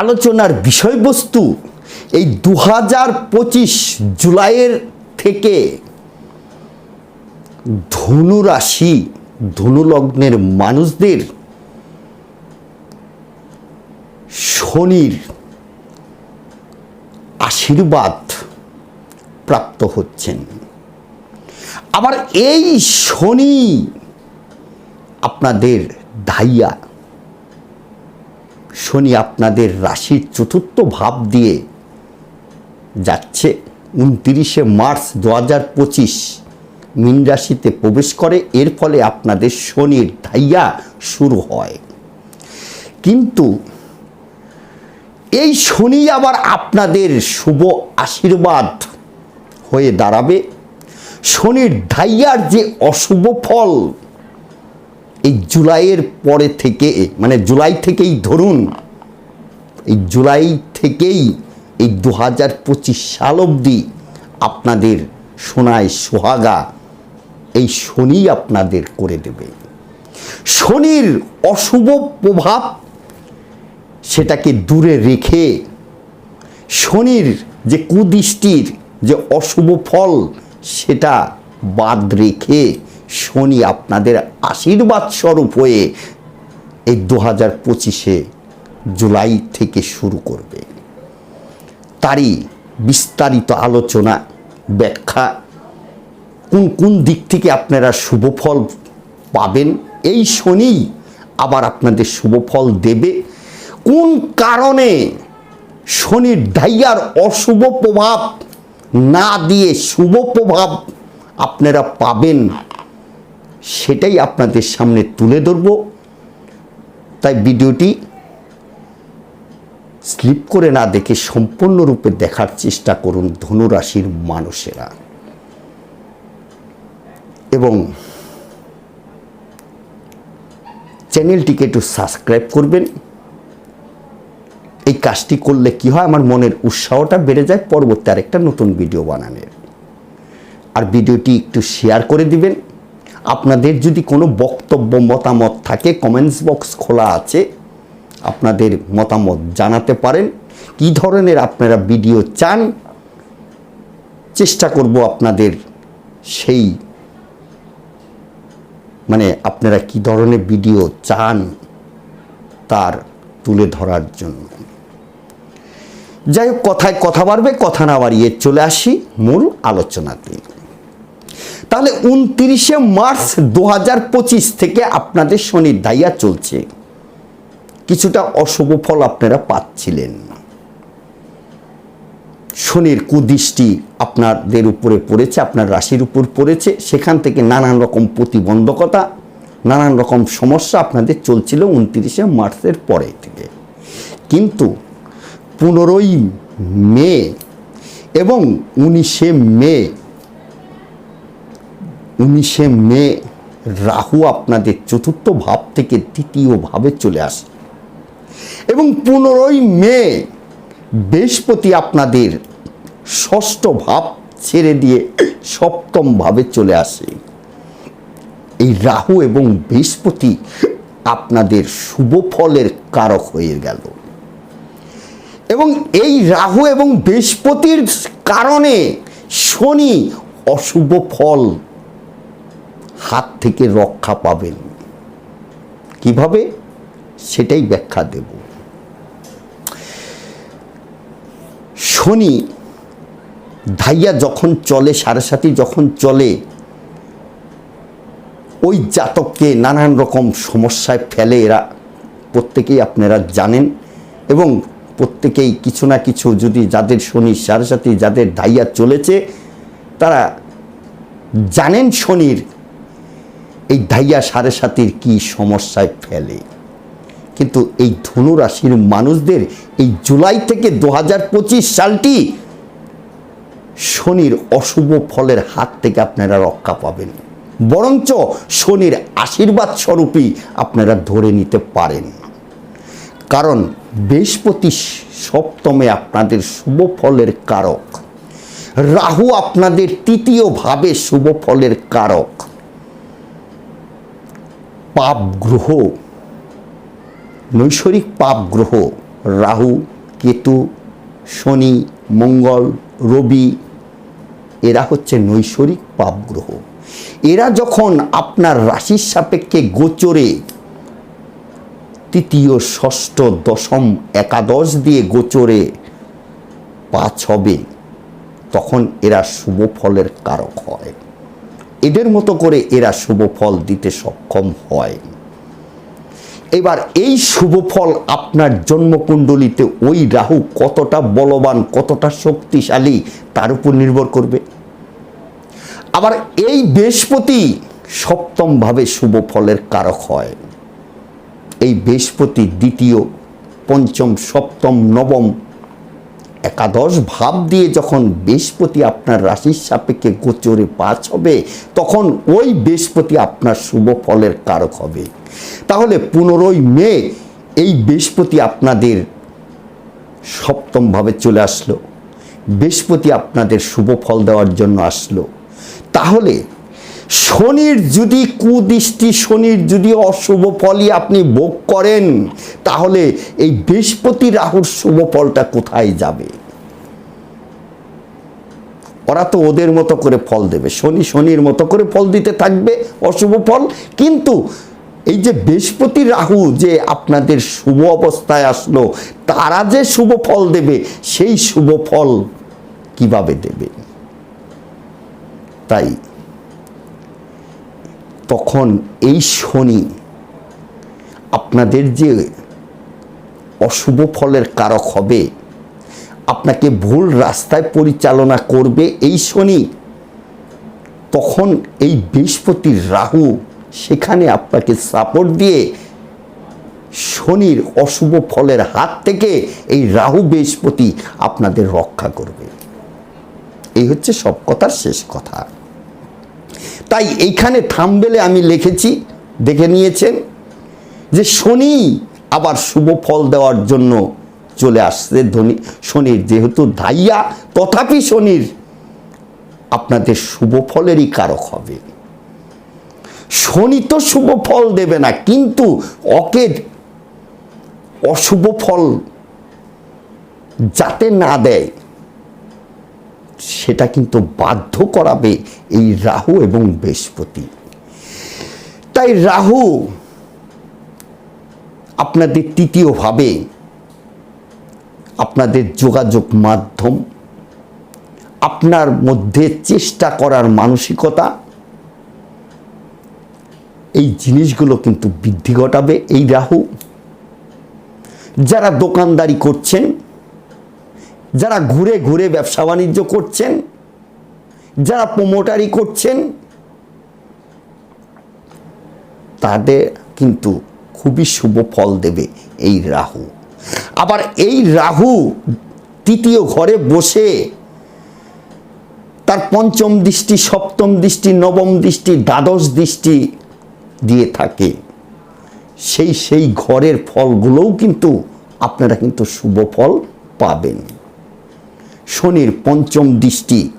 আলোচনার বিষয়বস্তু এই দু পঁচিশ জুলাইয়ের থেকে ধনু রাশি মানুষদের শনির আশীর্বাদ প্রাপ্ত হচ্ছেন। আবার এই শনি আপনাদের ধাইয়া শনি আপনাদের রাশির চতুর্থ ভাব দিয়ে যাচ্ছে। উনতিরিশে মার্চ দু হাজার পঁচিশ মীন রাশিতে প্রবেশ করে, এর ফলে আপনাদের শনির ধাইয়া শুরু হয়। কিন্তু এই শনি আবার আপনাদের শুভ আশীর্বাদ হয়ে দাঁড়াবে। শনির ধাইয়ার যে অশুভ ফল এই জুলাইয়ের পরে থেকে মানে জুলাই থেকেই ধরুন, এই জুলাই থেকেই এই দু হাজার পঁচিশ সাল অবধি আপনাদের সোনায় সোহাগা এই শনি আপনাদের করে দেবে। শনির অশুভ প্রভাব সেটাকে দূরে রেখে শনির যে কুদৃষ্টির যে অশুভ ফল সেটা বাদ রেখে শনি আপনাদের আশীর্বাদ স্বরূপ হয়ে এই দু হাজার পঁচিশে জুলাই থেকে শুরু করবে। তারই বিস্তারিত আলোচনা, ব্যাখ্যা, কোন কোন দিক থেকে আপনারা শুভ ফল পাবেন, এই শনি আবার আপনাদের শুভ ফল দেবে। কোন কারণে শনির ঢাইয়ার অশুভ প্রভাব না দিয়ে শুভ প্রভাব আপনারা পাবেন? সেটাই আপনাদের সামনে তুলে ধরব। তাই ভিডিওটি স্লিপ করে না দেখে সম্পূর্ণরূপে দেখার চেষ্টা করুন ধনুরাশির মানুষেরা। এবং চ্যানেলটিকে একটু সাবস্ক্রাইব করবেন। এই কাজটি করলে কি হয়? আমার মনের উৎসাহটা বেড়ে যায়। পরবর্তী আরেকটা নতুন ভিডিও বানানোর। আর ভিডিওটি একটু শেয়ার করে দিবেন। আপনাদের যদি কোনো বক্তব্য, মতামত থাকে কমেন্টস বক্স খোলা আছে, আপনাদের মতামত জানাতে পারেন। কি ধরনের আপনারা ভিডিও চান? চেষ্টা করব আপনাদের সেই মানে আপনারা কি ধরনের ভিডিও চান তার তুলে ধরার জন্য। যাই হোক, কথায় কথা বাড়বে, কথা না বাড়িয়ে চলে আসি মূল আলোচনাতে। তাহলে উনত্রিশে মার্চ দু থেকে আপনাদের শনির দাইয়া চলছে। কিছুটা অশুভ ফল আপনারা পাচ্ছিলেন। শনির কুদৃষ্টি আপনাদের উপরে পড়েছে, আপনার রাশির উপর পড়েছে। সেখান থেকে নানান রকম প্রতিবন্ধকতা, নানান রকম সমস্যা আপনাদের চলছিল উনত্রিশে মার্চের পরে থেকে। কিন্তু পনেরোই মে এবং উনিশে মে উনিশে মে রাহু আপনাদের চতুর্থ ভাব থেকে তৃতীয় ভাবে চলে আসে। এবং পনেরোই মে বৃহস্পতি আপনাদের ষষ্ঠ ভাব ছেড়ে দিয়ে সপ্তম ভাবে চলে আসে। এই রাহু এবং বৃহস্পতি আপনাদের শুভ ফলের কারক হয়ে গেল। এবং এই রাহু এবং বৃহস্পতির কারণে শনি অশুভ ফল হাত থেকে রক্ষা পাবেন। কীভাবে? সেটাই ব্যাখ্যা দেব। শনি ধাইয়া যখন চলে, সাড়ে সাথী যখন চলে, ওই জাতককে নানান রকম সমস্যায় ফেলে। এরা প্রত্যেকেই আপনারা জানেন এবং প্রত্যেকেই কিছু না কিছু যদি যাদের শনি সাড়ে সাথী যাদের ধাইয়া চলেছে, তারা জানেন শনির এই ধাইয়া সাড়ে সাতির কি সমস্যায় ফেলে? কিন্তু এই ধনুরাশির মানুষদের এই জুলাই থেকে দু হাজার পঁচিশ সালটি শনির অশুভ ফলের হাত থেকে আপনারা রক্ষা পাবেন। বরঞ্চ শনির আশীর্বাদ স্বরূপই আপনারা ধরে নিতে পারেন। কারণ বৃহস্পতি সপ্তমে আপনাদের শুভ ফলের কারক। রাহু আপনাদের তৃতীয় ভাবে শুভ ফলের কারক। পাপ গ্রহ নৈসর্গিক পাপ গ্রহ রাহু, কেতু, শনি, মঙ্গল, রবি, এরা হচ্ছে নৈসর্গিক পাপ গ্রহ এরা যখন আপনার রাশির সাপেক্ষে গোচরে, তৃতীয়, ষষ্ঠ, দশম, একাদশ দিয়ে গোচরে পাঁচ হবে, তখন এরা শুভ ফলের কারক হয়। এদের মতো করে এরা শুভ ফল দিতে সক্ষম হয়। এবার এই শুভ ফল আপনার জন্মকুণ্ডলিতে ওই রাহু কতটা বলবান, কতটা শক্তিশালী, তার উপর নির্ভর করবে। আবার এই বৃহস্পতি সপ্তমভাবে শুভ ফলের কারক হয়। এই বৃহস্পতি দ্বিতীয়, পঞ্চম, সপ্তম, নবম একাদশ ভাব দিয়ে যখন বৃহস্পতি আপনার রাশির সাপেক্ষে গোচরে পাঁচ হবে, তখন ওই বৃহস্পতি আপনার শুভ ফলের কারক হবে। তাহলে পনেরোই মে এই বৃহস্পতি আপনাদের সপ্তমভাবে চলে আসলো। বৃহস্পতি আপনাদের শুভ ফল দেওয়ার জন্য আসলো। তাহলে শনির যদি কুদৃষ্টি, শনির যদি অশুভ ফলই আপনি ভোগ করেন, তাহলে এই বৃহস্পতি রাহুর শুভ ফলটা কোথায় যাবে? ওরা তো ওদের মতো করে ফল দেবে। শনি শনির মতো করে ফল দিতে থাকবে অশুভ ফল। কিন্তু এই যে বৃহস্পতি রাহু যে আপনাদের শুভ অবস্থায় আসলো, তারা যে শুভ ফল দেবে, সেই শুভ ফল কীভাবে দেবে? তাই তখন এই শনি আপনাদের যে অশুভ ফলের কারক হবে, আপনাকে ভুল রাস্তায় পরিচালনা করবে এই শনি, তখন এই বৃহস্পতির রাহু সেখানে আপনাকে সাপোর্ট দিয়ে শনির অশুভ ফলের হাত থেকে এই রাহু বৃহস্পতি আপনাদের রক্ষা করবে। এই হচ্ছে সব কথার শেষ কথা। তাই এইখানে থামবেলে আমি লিখেছি, দেখে নিয়েছেন, যে শনি আবার শুভ ফল দেওয়ার জন্য চলে আসছে ধনী, শনির যেহেতু ধাইয়া, তথাপি শনির আপনাদের শুভ ফলেরই কারক হবে। শনি তো শুভ ফল দেবে না, কিন্তু অকে অশুভ ফল যাতে না দেয় সেটা কিন্তু বাধ্য করাবে এই রাহু এবং বৃহস্পতি। তাই রাহু আপনাদের তৃতীয়ভাবে আপনাদের যোগাযোগ মাধ্যম, আপনার মধ্যে চেষ্টা করার মানসিকতা, এই জিনিসগুলো কিন্তু বৃদ্ধি ঘটাবে এই রাহু। যারা দোকানদারি করছেন যারা ঘুরে ঘুরে ব্যবসা বাণিজ্য করছেন, যারা প্রোমোটারি করছেন, তাদের কিন্তু খুবই শুভ ফল দেবে এই রাহু। আবার এই রাহু তৃতীয় ঘরে বসে তার পঞ্চম দৃষ্টি, সপ্তম দৃষ্টি, নবম দৃষ্টি, দ্বাদশ দৃষ্টি দিয়ে থাকে। সেই সেই ঘরের ফলগুলোও কিন্তু আপনারা কিন্তু শুভ ফল পাবেন। শনির পঞ্চম দৃষ্টি।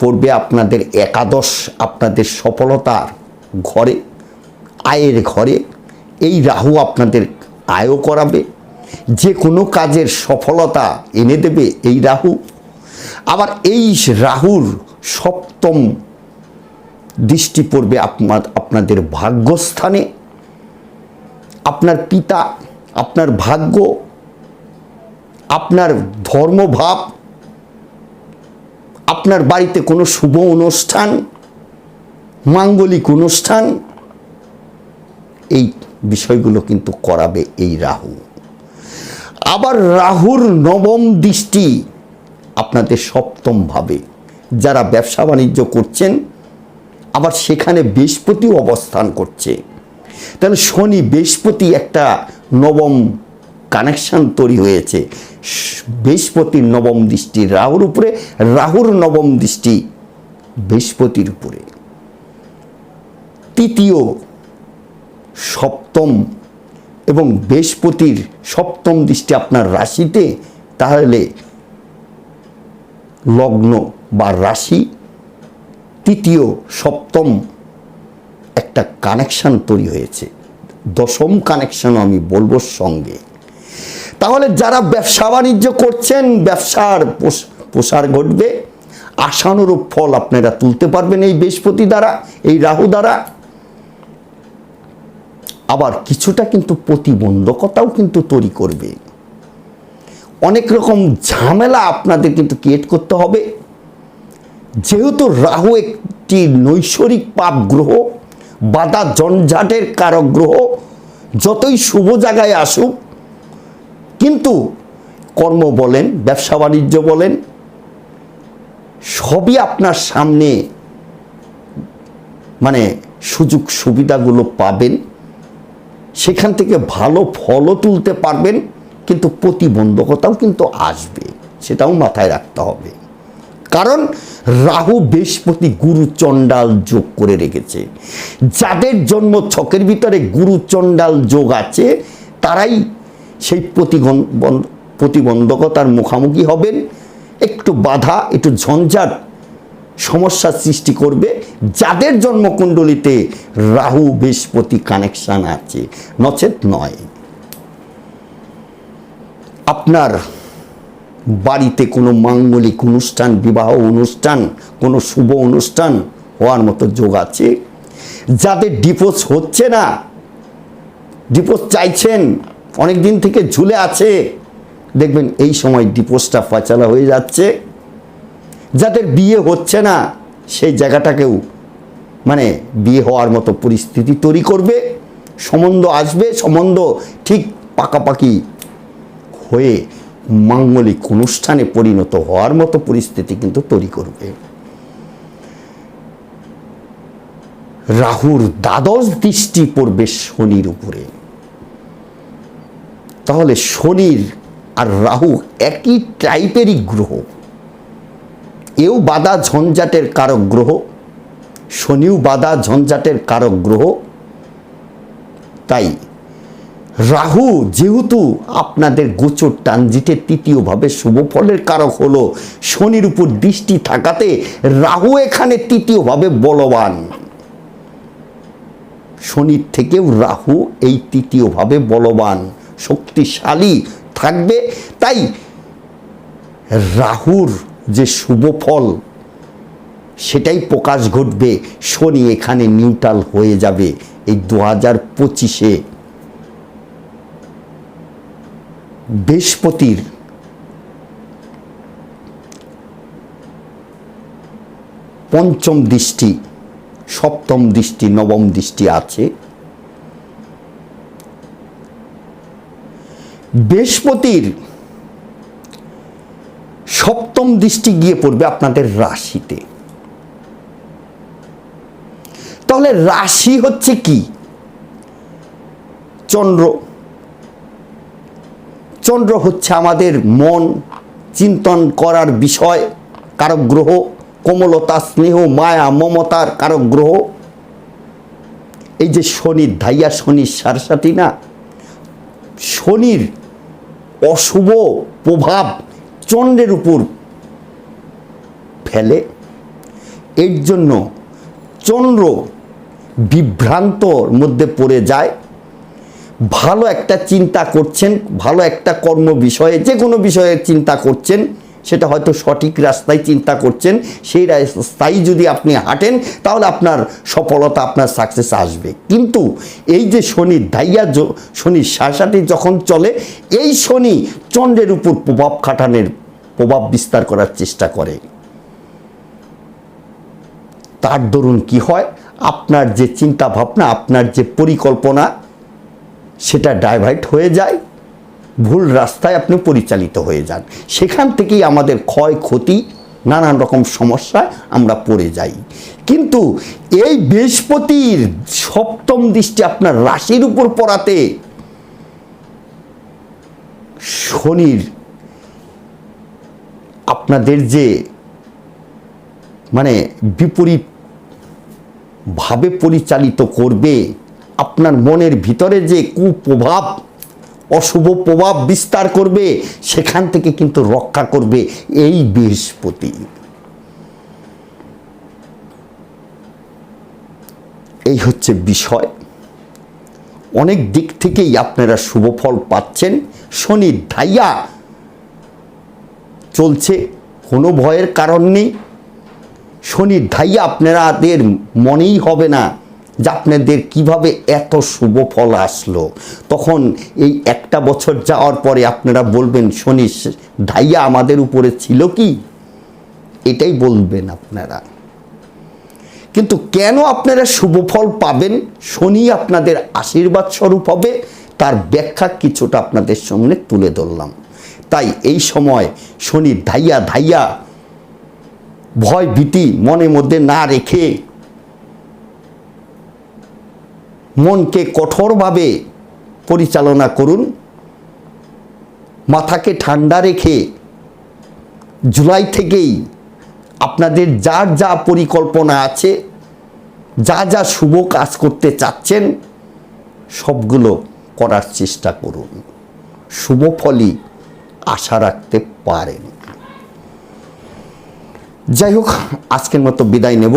পড়বে আপনাদের একাদশ, আপনাদের সফলতার ঘরে, আয়ের ঘরে। এই রাহু আপনাদের আয়ও করাবে। যে কোনো কাজের সফলতা এনে দেবে এই রাহু। আবার এই রাহুর সপ্তম দৃষ্টি পড়বে আপনার, আপনাদের ভাগ্যস্থানে। আপনার পিতা, আপনার ভাগ্য আপনার ধর্মভাব, আপনার বাড়িতে কোনো শুভ অনুষ্ঠান, মাঙ্গলিক অনুষ্ঠান, এই বিষয়গুলো কিন্তু করাবে এই রাহু। আবার রাহুর নবম দৃষ্টি আপনাদের সপ্তম ভাবে যারা ব্যবসা বাণিজ্য করছেন, আবার সেখানে বৃহস্পতিও অবস্থান করছে। তাহলে শনি বৃহস্পতি একটা নবম কানেকশন তৈরি হয়েছে। বৃহস্পতির নবম দৃষ্টি রাহুর উপরে, রাহুর নবম দৃষ্টি বৃহস্পতির উপরে। তৃতীয়, সপ্তম এবং বৃহস্পতির সপ্তম দৃষ্টি আপনার রাশিতে, তাহলে লগ্ন বা রাশি। তৃতীয়, সপ্তম একটা কানেকশন তৈরি হয়েছে। দশম কানেকশন আমি বলব সঙ্গে। তাহলে যারা ব্যবসা বাণিজ্য করছেন, ব্যবসার প্রস- প্রসার ঘটবে, আশানুরূপ ফল আপনারা তুলতে পারবেন এই বৃহস্পতি দ্বারা, এই রাহু দ্বারা। আবার কিছুটা কিন্তু প্রতিবন্ধকতাও কিন্তু তৈরি করবে। অনেক রকম ঝামেলা আপনাদের কিন্তু ক্রিয়েট করতে হবে। যেহেতু রাহু একটি নৈসর্গিক পাপ গ্রহ, বাধা জঞ্জাটের কারক গ্রহ, যতই শুভ জায়গায় আসুক কিন্তু কর্ম বলেন, ব্যবসা বাণিজ্য বলেন, সবই আপনার সামনে মানে সুযোগ সুবিধাগুলো পাবেন, সেখান থেকে ভালো ফলও তুলতে পারবেন, কিন্তু প্রতিবন্ধকতাও কিন্তু আসবে, সেটাও মাথায় রাখতে হবে। কারণ রাহু বৃহস্পতি গুরু চণ্ডাল যোগ করে রেখেছে। যাদের জন্ম ছকের ভিতরে গুরু চণ্ডাল যোগ আছে, তারাই সেই প্রতিবন্ধকতার মুখোমুখি হবেন। একটু বাধা, একটু ঝঞ্ঝাট সমস্যার সৃষ্টি করবে। যাদের জন্মকুণ্ডলিতে রাহু, বৃহস্পতি কানেকশন আছে, নচেত নয়। আপনার বাড়িতে কোনো মাঙ্গলিক অনুষ্ঠান, বিবাহ অনুষ্ঠান, কোনো শুভ অনুষ্ঠান হওয়ার মতো যোগ আছে? যাদের ডিপোজ হচ্ছে না ডিপোজ চাইছেন অনেক দিন থেকে ঝুলে আছে। দেখবেন এই সময় ডিপোজটা ফাচালা হয়ে যাচ্ছে। যাদের বিয়ে হচ্ছে না, সেই জায়গাটাকেও মানে বিয়ে হওয়ার মতো পরিস্থিতি তৈরি করবে। সম্বন্ধ আসবে, সম্বন্ধ ঠিক পাকাপাকি হয়ে মাঙ্গলিক অনুষ্ঠানে পরিণত হওয়ার মতো পরিস্থিতি কিন্তু তৈরি করবে। রাহুর দ্বাদশ দৃষ্টি পড়বে শনির উপরে। তাহলে শনির আর রাহু একই টাইপেরই গ্রহ। এও বাধা ঝঞ্ঝাটের কারক গ্রহ, শনিও বাধা ঝঞ্ঝাটের কারক গ্রহ। তাই রাহু যেহেতু আপনাদের গোচর ট্রানজিটের তৃতীয়ভাবে শুভ ফলের কারক হলো, শনির উপর দৃষ্টি থাকাতে রাহু এখানে তৃতীয়ভাবে বলবান। শনির থেকেও রাহু এই তৃতীয়ভাবে বলবান। শক্তিশালী থাকবে। তাই রাহুর যে শুভ ফল, সেটাই প্রকাশ ঘটবে। শনি এখানে নিউট্রাল হয়ে যাবে এই দু হাজার পঁচিশে। বৃহস্পতির পঞ্চম দৃষ্টি, সপ্তম দৃষ্টি, নবম দৃষ্টি আছে। বৃহস্পতির সপ্তম দৃষ্টি গিয়ে পড়বে আপনাদের রাশিতে। তাহলে রাশি হচ্ছে কি? চন্দ্র। চন্দ্র হচ্ছে আমাদের মন, চিন্তন করার বিষয়, কারক গ্রহ, কোমলতা, স্নেহ, মায়া, মমতার কারক গ্রহ। এই যে শনির ধাইয়া শনির সারসাথী না? শনির অশুভ প্রভাব চন্দ্রের উপর ফেলে। এর জন্য চন্দ্র বিভ্রান্তর মধ্যে পড়ে যায়। ভালো একটা চিন্তা করছেন, ভালো একটা কর্ম বিষয়ে যে কোনো বিষয়ে চিন্তা করছেন সেটা হয়তো সঠিক রাস্তায় চিন্তা করছেন, সেই রাস্তায় যদি আপনি হাঁটেন, তাহলে আপনার সফলতা, আপনার সাকসেস আসবে। কিন্তু এই যে শনি, দাইয়া শনির শাসাটি যখন চলে, এই শনি চন্দ্রের উপর প্রভাব খাটানোর প্রভাব বিস্তার করার চেষ্টা করে। তার দরুন কি হয়? আপনার যে চিন্তা ভাবনা আপনার যে পরিকল্পনা, সেটা ডাইভার্ট হয়ে যায়। ভুল রাস্তায় আপনি পরিচালিত হয়ে যান। সেখান থেকেই আমাদের ক্ষয়, ক্ষতি, নানান রকম সমস্যায় আমরা পড়ে যাই। কিন্তু এই বৃহস্পতির সপ্তম দৃষ্টি আপনার রাশির উপর পড়াতে শনির আপনাদের যে মানে বিপরীত ভাবে পরিচালিত করবে, আপনার মনের ভিতরে যে কুপ্রভাব অশুভ প্রভাব বিস্তার করবে, সেখান থেকে কিন্তু রক্ষা করবে এই বৃহস্পতি। এই হচ্ছে বিষয়। অনেক দিক থেকেই আপনারা শুভ ফল পাচ্ছেন। শনির ধাইয়া চলছে, কোনো ভয়ের কারণ নেই। শনির ধাইয়া আপনাদের মনেই হবে না। যে আপনাদের কীভাবে এত শুভ ফল আসলো? তখন এই একটা বছর যাওয়ার পরে আপনারা বলবেন শনি ধাইয়া আমাদের উপরে ছিল কি? এটাই বলবেন আপনারা। কিন্তু কেন আপনারা শুভ ফল পাবেন? শনি আপনাদের আশীর্বাদ স্বরূপ হবে। তার ব্যাখ্যা কিছুটা আপনাদের সামনে তুলে ধরলাম। তাই এই সময় শনির ধাইয়া ধাইয়া ভয় ভীতি মনের মধ্যে না রেখে মনকে কঠোরভাবে পরিচালনা করুন। মাথাকে ঠান্ডা রেখে জুলাই থেকেই আপনাদের যার যা পরিকল্পনা আছে, যা যা শুভ কাজ করতে চাচ্ছেন, সবগুলো করার চেষ্টা করুন। শুভ ফলই আশা রাখতে পারেন। যাই হোক, আজকের মতো বিদায় নেব।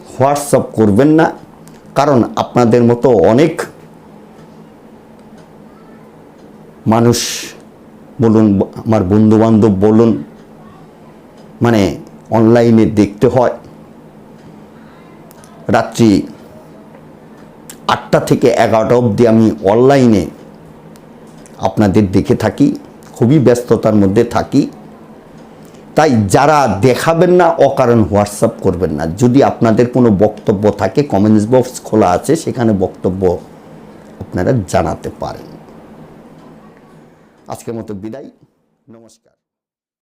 হোয়াটসঅ্যাপ করবেন না, কারণ আপনাদের মতো অনেক মানুষ বলুন, আমার বন্ধু বান্ধব বলুন মানে অনলাইনে দেখতে হয়। রাত্রি আটটা থেকে এগারোটা অবধি আমি অনলাইনে আপনাদের দেখে থাকি, খুবই ব্যস্ততার মধ্যে থাকি। তাই যারা দেখাবেন না, অকারণ হোয়াটসঅ্যাপ করবেন না। যদি আপনাদের কোনো বক্তব্য থাকে, কমেন্টস বক্স খোলা আছে, সেখানে বক্তব্য আপনারা জানাতে পারেন। আজকের মতো বিদায়। নমস্কার।